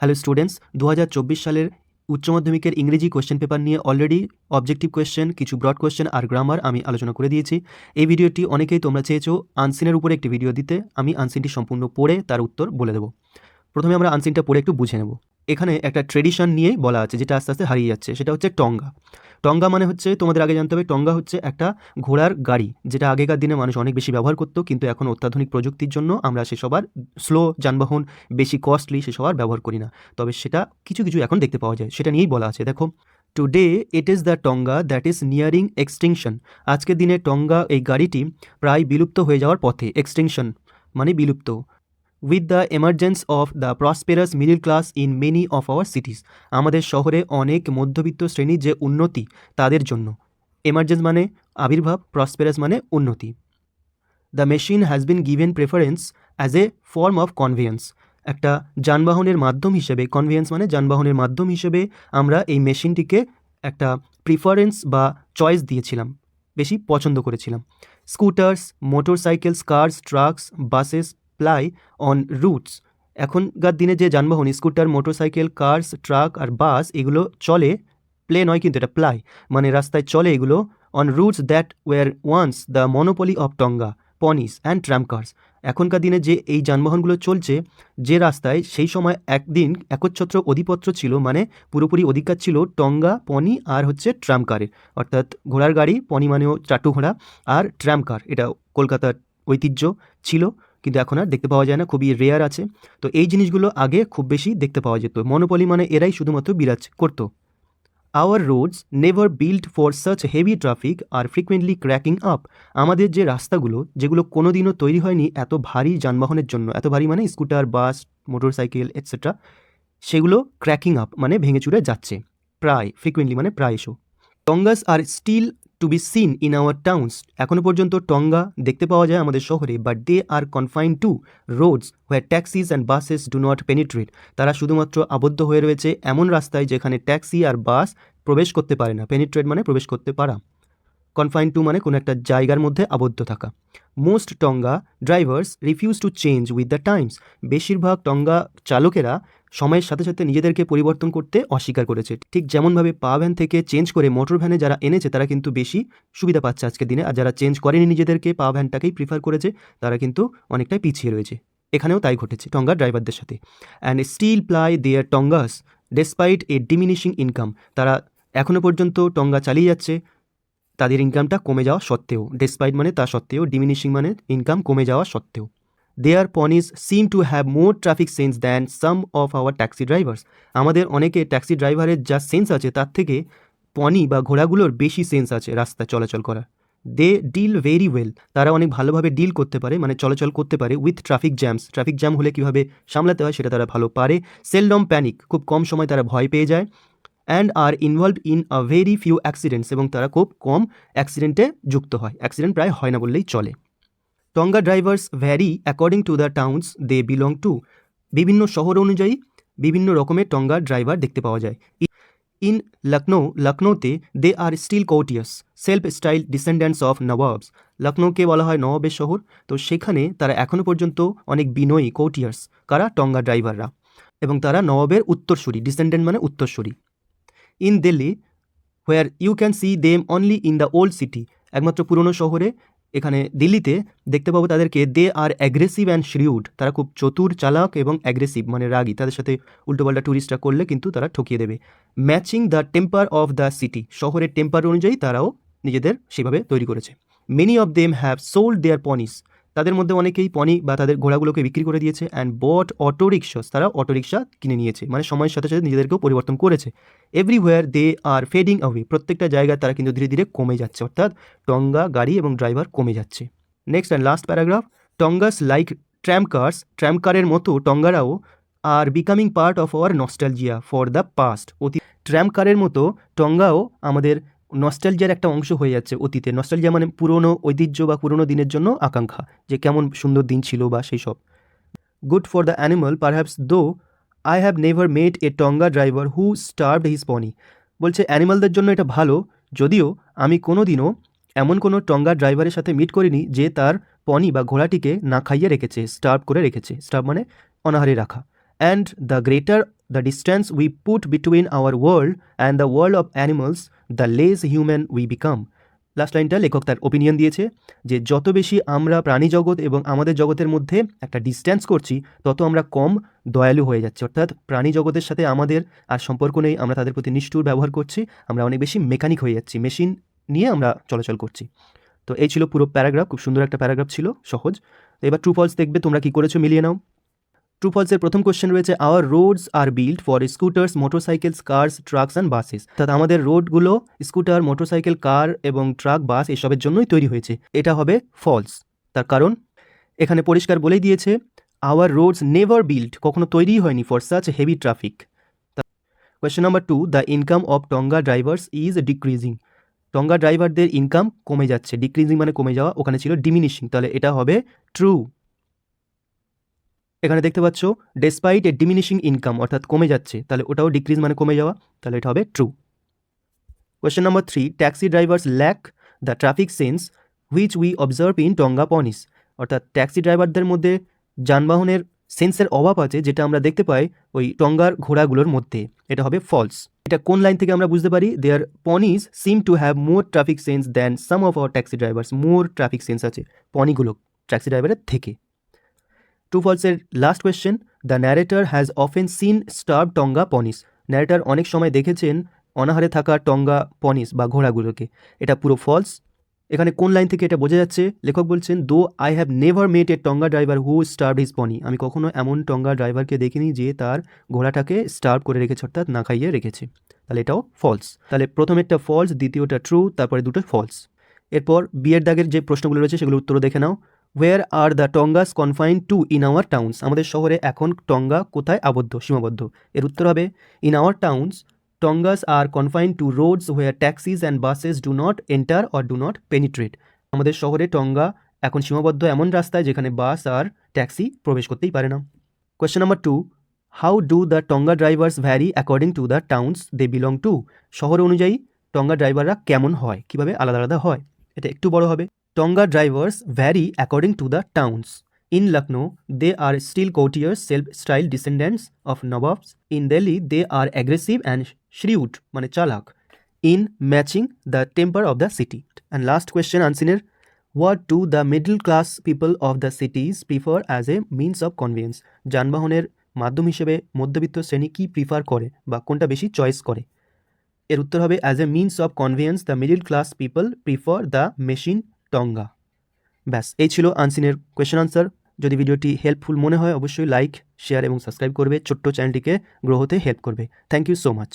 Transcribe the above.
Hello students দু হাজার চব্বিশ সালের উচ্চ মাধ্যমিকের ইংরেজি কোয়েশ্চেন পেপার নিয়ে অলরেডি অবজেক্টিভ কোয়েশ্চেন কিছু ব্রড কোয়েশ্চেন আর গ্রামার আমি আলোচনা করে দিয়েছি। এই ভিডিওটি অনেকেই তোমরা চেয়েছো আনসিনের উপরে একটি ভিডিও দিতে। আমি আনসিনটি সম্পূর্ণ পড়ে তার উত্তর বলে দেবো। প্রথমে আমরা আনসিনটা পড়ে একটু বুঝে নেব। এখানে একটা ট্রেডিশন নিয়েই বলা আছে, যেটা আস্তে আস্তে হারিয়ে যাচ্ছে, সেটা হচ্ছে টঙ্গা। টঙ্গা মানে হচ্ছে, তোমাদের আগে জানতে হবে, টঙ্গা হচ্ছে একটা ঘোড়ার গাড়ি, যেটা আগেকার দিনে মানুষ অনেক বেশি ব্যবহার করতো, কিন্তু এখন অত্যাধুনিক প্রযুক্তির জন্য আমরা সেসব আর স্লো যানবাহন, বেশি কস্টলি সেসব আর ব্যবহার করি না। তবে সেটা কিছু কিছু এখন দেখতে পাওয়া যায়, সেটা নিয়েই বলা আছে। দেখো today it is the tonga that is nearing extinction আজকের দিনে টঙ্গা এই গাড়িটি প্রায় বিলুপ্ত হয়ে যাওয়ার পথে এক্সটিংশন মানে বিলুপ্ত। With the emergence of the prosperous middle class in many of our cities আমাদের শহরে অনেক মধ্যবিত্ত শ্রেণির যে উন্নতি, তাদের জন্য। এমার্জেন্স মানে আবির্ভাব প্রসপেরাস মানে উন্নতি। The machine has been given preference as a form of convenience একটা যানবাহনের মাধ্যম হিসেবে কনভিয়েন্স মানে যানবাহনের মাধ্যম হিসেবে আমরা এই মেশিনটিকে একটা প্রিফারেন্স বা চয়েস দিয়েছিলাম, বেশি পছন্দ করেছিলাম। Scooters motorcycles cars trucks buses ply on routes. এখনকার দিনে যে যানবাহন, স্কুটার, মোটরসাইকেল, কার্স, ট্রাক আর বাস, এগুলো চলে, প্লে নয় কিন্তু এটা প্লাই। মানে রাস্তায় চলে এগুলো on routes that were once the monopoly of tonga, ponies and tram cars. এখনকার দিনে যে এই যানবাহনগুলো চলছে, যে রাস্তায় সেই সময় একদিন একচ্ছত্র অধিপত্র ছিল মানে পুরোপুরি অধিকার ছিল টঙ্গা, পনি আর হচ্ছে ট্রাম কারের অর্থাৎ ঘোড়ার গাড়ি, পনি মানেও চাটু ঘোড়া আর ট্রাম কার। এটা কলকাতার ঐতিহ্য ছিল। কিন্তু এখন আর দেখতে পাওয়া যায় না, খুবই রেয়ার আছে। তো এই জিনিসগুলো আগে খুব বেশি দেখতে পাওয়া যেত। মনোপলি মানে এরাই শুধুমাত্র বিরাজ করতো। Our roads never build for such heavy traffic are frequently cracking up আমাদের যে রাস্তাগুলো, যেগুলো কোনো দিনও তৈরি হয়নি এত ভারী যানবাহনের জন্য, এত ভারী মানে scooter bus motor cycle etcetera সেগুলো ক্র্যাকিং আপ মানে ভেঙে চুরে যাচ্ছে। প্রায় ফ্রিকুয়েন্টলি মানে প্রায়শ। Tongas are still to be seen in our towns এখনও পর্যন্ত টঙ্গা দেখতে পাওয়া যায় আমাদের শহরে but they are confine to roads where taxis and buses do not penetrate তারা শুধুমাত্র আবদ্ধ হয়ে রয়েছে এমন রাস্তায় যেখানে ট্যাক্সি আর বাস প্রবেশ করতে পারে না। পেনিট্রেট মানে প্রবেশ করতে পারা। কনফাইন টু মানে কোনো একটা জায়গার মধ্যে আবদ্ধ থাকা। Most tonga drivers refuse to change with the times বেশিরভাগ টঙ্গা চালকেরা সময়ের সাথে সাথে নিজেদেরকে পরিবর্তন করতে অস্বীকার করেছে। ঠিক যেমনভাবে পা ভ্যান থেকে চেঞ্জ করে মোটর ভ্যানে যারা এনেছে, তারা কিন্তু বেশি সুবিধা পাচ্ছে আজকের দিনে। আর যারা চেঞ্জ করেনি নিজেদেরকে, পা ভ্যানটাকেই প্রিফার করেছে, তারা কিন্তু অনেকটাই পিছিয়ে রয়েছে। এখানেও তাই ঘটেছে টঙ্গা ড্রাইভারদের সাথে। And still ply their tongas despite a diminishing income তারা এখনও পর্যন্ত টঙ্গা চালিয়ে যাচ্ছে। তাদের ইনকামটা কমে যাওয়া সত্ত্বেও ডেসপাইট মানে তা সত্ত্বেও ডিমিনিশিং মানে ইনকাম কমে যাওয়া সত্ত্বেও। Their ponies seem to have more traffic sense than some of our taxi drivers আমাদের অনেকে ট্যাক্সি ড্রাইভারের যা সেন্স আছে, তার থেকে পনি বা ঘোড়াগুলোর বেশি সেন্স আছে রাস্তায় চলাচল করার। দে ডিল ভেরি ওয়েল তারা অনেক ভালোভাবে ডিল করতে পারে মানে চলাচল করতে পারে with traffic jams traffic jam হলে কীভাবে সামলাতে হয় সেটা তারা ভালো পারে। সেলডম প্যানিক খুব কম সময় তারা ভয় পেয়ে যায়। And are involve in a very few accidents এবং তারা খুব কম অ্যাক্সিডেন্টে যুক্ত হয়। অ্যাক্সিডেন্ট প্রায় হয় না বললেই চলে। Tonga drivers vary according to the towns they belong to বিভিন্ন শহর অনুযায়ী বিভিন্ন রকমের টঙ্গা ড্রাইভার দেখতে পাওয়া যায়। In Lucknow লখনৌতে they are still courteous self style descendants of nawabs লখনৌকে বলা হয় নবাবের শহর, তো সেখানে তারা এখনও পর্যন্ত অনেক বিনয়ী কোটিয়ার্স কারা? টঙ্গা ড্রাইভাররা এবং তারা নবাবের উত্তরসূরি ডিসেন্ডেন্ট মানে উত্তরসূরি। In Delhi where you can see them only in the old city একমাত্র পুরনো শহরে এখানে দিল্লিতে দেখতে পাবো তাদেরকে দে আর অ্যাগ্রেসিভ অ্যান্ড শ্রিউড। তারা খুব চতুর, চালাক এবং অ্যাগ্রেসিভ মানে রাগি। তাদের সাথে উল্টোপাল্টা ট্যুরিস্টরা করলে কিন্তু তারা ঠকিয়ে দেবে। Matching the temper of the city শহরের টেম্পার অনুযায়ী তারাও নিজেদের সেভাবে তৈরি করেছে। Many of them have sold there পনিস তাদের মধ্যে অনেকেই পনি বা তাদের ঘোড়াগুলোকে বিক্রি করে দিয়েছে অ্যান্ড বট অটো রিক্সাস তারা অটো রিক্সা কিনে নিয়েছে। মানে সময়ের সাথে সাথে নিজেদেরকেও পরিবর্তন করেছে। Everywhere they are fading away প্রত্যেকটা জায়গায় তারা কিন্তু ধীরে ধীরে কমে যাচ্ছে, অর্থাৎ টঙ্গা গাড়ি এবং ড্রাইভার কমে যাচ্ছে। Next and last paragraph tongas like tram cars tram কারের মতো টঙ্গারাও are becoming part of our nostalgia for the past অতি ট্র্যাম কারের মতো টঙ্গাও আমাদের নস্টালজিয়ার একটা অংশ হয়ে যাচ্ছে অতীতে। নস্টালজিয়া মানে পুরনো ঐতিহ্য বা পুরনো দিনের জন্য আকাঙ্ক্ষা, যে কেমন সুন্দর দিন ছিল বা সেই সব। Good for the animal perhaps though I have never made a tonga driver who starve his pony বলছে অ্যানিমালদের জন্য এটা ভালো, যদিও আমি কোনো দিনও এমন কোনো টঙ্গা ড্রাইভারের সাথে মিট করিনি যে তার পনি বা ঘোড়াটিকে না খাইয়ে রেখেছে স্টার্ভ করে রেখেছে। স্টার্ভ মানে অনাহারে রাখা। And the greater the distance we put between our world and the world of animals the less human we become last লাইনটা লেখক তার ওপিনিয়ন দিয়েছে যে, যত বেশি আমরা প্রাণী জগৎ এবং আমাদের জগতের মধ্যে একটা ডিস্ট্যান্স করছি, তত আমরা কম দয়ালু হয়ে যাচ্ছি। অর্থাৎ প্রাণী জগতের সাথে আমাদের আর সম্পর্ক নেই, আমরা তাদের প্রতি নিষ্ঠুর ব্যবহার করছি, আমরা অনেক বেশি মেকানিক হয়ে যাচ্ছি মেশিন নিয়ে আমরা চলাচল করছি। তো এই ছিল পুরো প্যারাগ্রাফ খুব সুন্দর একটা প্যারাগ্রাফ ছিল, সহজ। এবার ট্রু ফলস দেখবে, তোমরা কি করেছ, মিলিয়ে নাও। ট্রু ফলসের প্রথম কোশ্চেন রয়েছে our roads are build for scooters motorcycles cars trucks and buses অর্থাৎ আমাদের রোডগুলো স্কুটার মোটরসাইকেল কার এবং ট্রাক বাস এসবের জন্যই তৈরি হয়েছে। এটা হবে ফলস তার কারণ এখানে পরিষ্কার বলেই দিয়েছে আওয়ার রোডস নেভার বিল্ড কখনো তৈরিই হয়নি for such heavy traffic question number two the income of tonga drivers is decreasing tonga ড্রাইভারদের income কমে যাচ্ছে। ডিক্রিজিং মানে কমে যাওয়া, ওখানে ছিল ডিমিনিশিং তাহলে এটা হবে ট্রু এখানে দেখতে পাচ্ছ ডেসপাইট এ ডিমিনিশিং ইনকাম অর্থাৎ কমে যাচ্ছে, তাহলে ওটাও ডিক্রিজ মানে কমে যাওয়া, তাহলে এটা হবে true question number three taxi drivers lack the traffic sense which we observe in tonga ponies অর্থাৎ ট্যাক্সি ড্রাইভারদের মধ্যে যানবাহনের সেন্সের অভাব আছে, যেটা আমরা দেখতে পাই ওই টঙ্গার ঘোড়াগুলোর মধ্যে, এটা হবে ফলস এটা কোন লাইন থেকে আমরা বুঝতে পারি? Their ponies seem to have more traffic sense than some of our taxi drivers more traffic sense আছে পনিগুলো ট্যাক্সি ড্রাইভারের থেকে। True ফলসের last question the narrator has often seen star tonga ponies narrator অনেক সময় দেখেছেন অনাহারে থাকা টঙ্গা পনিস বা ঘোড়াগুলোকে। এটা পুরো ফলস এখানে কোন লাইন থেকে এটা বোঝা যাচ্ছে? লেখক বলছেন though I have never met a tonga driver who starve his pony আমি কখনো এমন টঙ্গা ড্রাইভারকে দেখিনি যে তার ঘোড়াটাকে স্টার্ভ করে রেখেছে, অর্থাৎ না খাইয়ে রেখেছে। তাহলে এটাও ফলস তাহলে প্রথমেরটা ফলস দ্বিতীয়টা ট্রু তারপরে দুটো ফলস এরপর বিয়ের দাগের যে প্রশ্নগুলো রয়েছে সেগুলো উত্তর দেখে নাও। Where are the tongas confine to in our towns আমাদের শহরে এখন টঙ্গা কোথায় আবদ্ধ? সীমাবদ্ধ। এর উত্তর হবে in our towns tongas are confine to roads where taxis and buses do not enter or do not penetrate আমাদের শহরে টঙ্গা এখন সীমাবদ্ধ এমন রাস্তায় যেখানে বাস আর ট্যাক্সি প্রবেশ করতেই পারে না। Question number two how do the tonga drivers vary according to the towns they belong to শহর অনুযায়ী টঙ্গা ড্রাইভাররা কেমন হয়? কীভাবে আলাদা আলাদা হয়? এটা একটু বড় হবে। Drivers vary according to the towns in Lucknow they are still courtiers self style descendants of nawabs in Delhi they are aggressive and shrewd মানে চালাক. In matching the temper of the city and last question আনসিনের what do the middle class people of the cities prefer as a means of conveyance যানবাহনের মাধ্যম হিসেবে মধ্যবিত্ত শ্রেণি কী prefer করে বা কোনটা বেশি চয়েস করে? এর উত্তর হবে as a means of conveyance the middle class people prefer the machine tonga. ব্যাস, এই ছিল আনসিনের কোয়েশ্চেন আনসার যদি ভিডিওটি হেল্পফুল মনে হয়, অবশ্যই লাইক শেয়ার এবং সাবস্ক্রাইব করবে। ছোট্ট চ্যানেলটিকে গ্রো হতে হেল্প করবে। Thank you so much